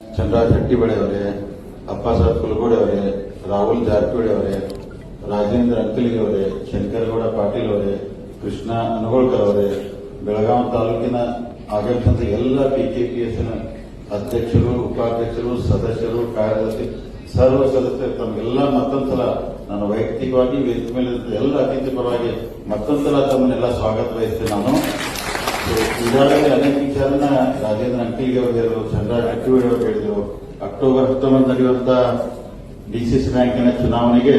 ಚಂದ್ರರಾಜ್ ಹಟ್ಟಿಬಳಿ ಅವರೇ, ಅಪ್ಪಾಸಾಹೇಬ್ ಕುಲಗೋಡೆ ಅವರೇ, ರಾಹುಲ್ ಜಾರಕಿಹೊಳಿ ಅವರೇ, ರಾಜೇಂದ್ರ ಅಂಕಲಿಗೆ ಅವರೇ, ಶಂಕರಗೌಡ ಪಾಟೀಲ್ ಅವರೇ, ಕೃಷ್ಣ ಅನಗೋಳ್ಕರ್ ಅವರೇ ಬೆಳಗಾವಿ ತಾಲೂಕಿನ ಆಗಮಿಸಿದ ಎಲ್ಲ ಪಿಕೆಪಿಎಸ್ನ ಅಧ್ಯಕ್ಷರು, ಉಪಾಧ್ಯಕ್ಷರು, ಸದಸ್ಯರು, ಕಾರ್ಯದರ್ಶಿ, ಸರ್ವ ಸದಸ್ಯರು, ತಮಗೆಲ್ಲ ಮತ್ತೊಂದ್ಸಲ ನಾನು ವೈಯಕ್ತಿಕವಾಗಿ ವೇದಿಕೆ ಮೇಲೆ ಎಲ್ಲ ಅತಿಥಿ ಪರವಾಗಿ ಮತ್ತೊಂದ್ಸಲ ತಮ್ಮನ್ನೆಲ್ಲ ಸ್ವಾಗತ ಬಯಸ್ತೇನೆ ನಾನು. ಈಗಾಗಲೇ ಅನೇಕ ವಿಚಾರನ ರಾಜೇಂದ್ರ ಅಂಟಿಗೆ ಅವರು ಚಂದ್ರ ಹಟ್ಟಿವಳಿ ಅವರು ಹೇಳಿದರು ಅಕ್ಟೋಬರ್ ಹತ್ತೊಂಬತ್ತು ನಡೆಯುವಂತ ಡಿಸಿಸಿ ಬ್ಯಾಂಕಿನ ಚುನಾವಣೆಗೆ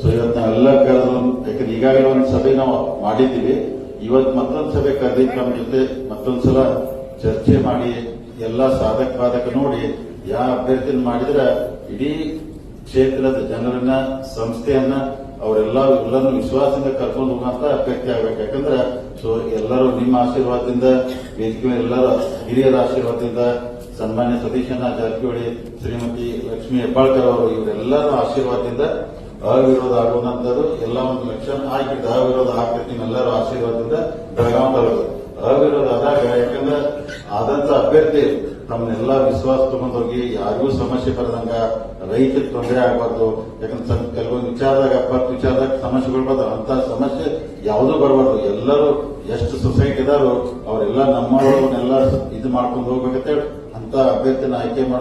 ಸೊ ಇವತ್ತು ಎಲ್ಲ ಕರೆದು ಯಾಕಂದ್ರೆ ಈಗಾಗಲೇ ಒಂದು ಸಭೆ ನಾವು ಮಾಡಿದ್ದೀವಿ. ಇವತ್ತು ಮತ್ತೊಂದು ಸಭೆ ಕರೆದಿದ್ದು ನಮ್ಮ ಜೊತೆ ಮತ್ತೊಂದ್ಸಲ ಚರ್ಚೆ ಮಾಡಿ, ಎಲ್ಲ ಸಾಧಕ ಬಾಧಕ ನೋಡಿ ಯಾವ ಅಭ್ಯರ್ಥಿನ ಮಾಡಿದ್ರೆ ಇಡೀ ಕ್ಷೇತ್ರದ ಜನರನ್ನ, ಸಂಸ್ಥೆಯನ್ನ ಅವರೆಲ್ಲ ಎಲ್ಲರನ್ನು ವಿಶ್ವಾಸದಿಂದ ಕರ್ಕೊಂಡು ಹೋಗುವಂತ ಅಭ್ಯರ್ಥಿ ಆಗ್ಬೇಕು. ಯಾಕಂದ್ರೆ, ಸೊ ಎಲ್ಲರೂ ನಿಮ್ಮ ಆಶೀರ್ವಾದದಿಂದ ವೇದಿಕೆ ಎಲ್ಲರ ಹಿರಿಯರ ಆಶೀರ್ವಾದದಿಂದ ಸನ್ಮಾನ್ಯ ಸತೀಶಣ್ಣ ಜಾರಕಿಹೊಳಿ, ಶ್ರೀಮತಿ ಲಕ್ಷ್ಮೀ ಹೆಬ್ಬಾಳ್ಕರ್ ಅವರು ಇವರೆಲ್ಲರ ಆಶೀರ್ವಾದದಿಂದ ಅವಿರೋಧ ಆಗುವಂತದ್ದು ಎಲ್ಲ ಒಂದು ಲಕ್ಷಣ ಆಗಿದ್ದು ಅವಿರೋಧ ಆಗ್ತೈತಿ ನಿಮ್ಮೆಲ್ಲರ ಆಶೀರ್ವಾದದಿಂದ ಬೆಳಗಾವಿ ತಾಲೂಕು. ಅವಿರೋಧ ಆದಾಗ ಯಾಕಂದ್ರೆ ಆದಂತ ಅಭ್ಯರ್ಥಿ ತಮ್ಮನ್ನೆಲ್ಲ ವಿಶ್ವಾಸ ತಗೊಂಡೋಗಿ ಯಾರಿಗೂ ಸಮಸ್ಯೆ ಬರದಂಗ ರೈತರಿಗೆ ತೊಂದರೆ ಆಗಬಾರ್ದು. ಯಾಕಂದ್ರೆ ವಿಚಾರದಾಗ ಅಪ್ಪತ್ತು ವಿಚಾರದಾಗ ಸಮಸ್ಯೆಗಳು ಬರ್ತಾವ ಅಂತ ಸಮಸ್ಯೆ ಯಾವುದೂ ಬರಬಾರ್ದು. ಎಲ್ಲರೂ ಎಷ್ಟು ಸೊಸೈಟಿ ಇದಾರೋ ಅವರೆಲ್ಲ ನಮ್ಮವರನ್ನೆಲ್ಲ ಇದು ಮಾಡ್ಕೊಂಡು ಹೋಗ್ಬೇಕಂತೇಳಿ ಅಂತ ಅಭ್ಯರ್ಥಿನ ಆಯ್ಕೆ ಮಾಡಿ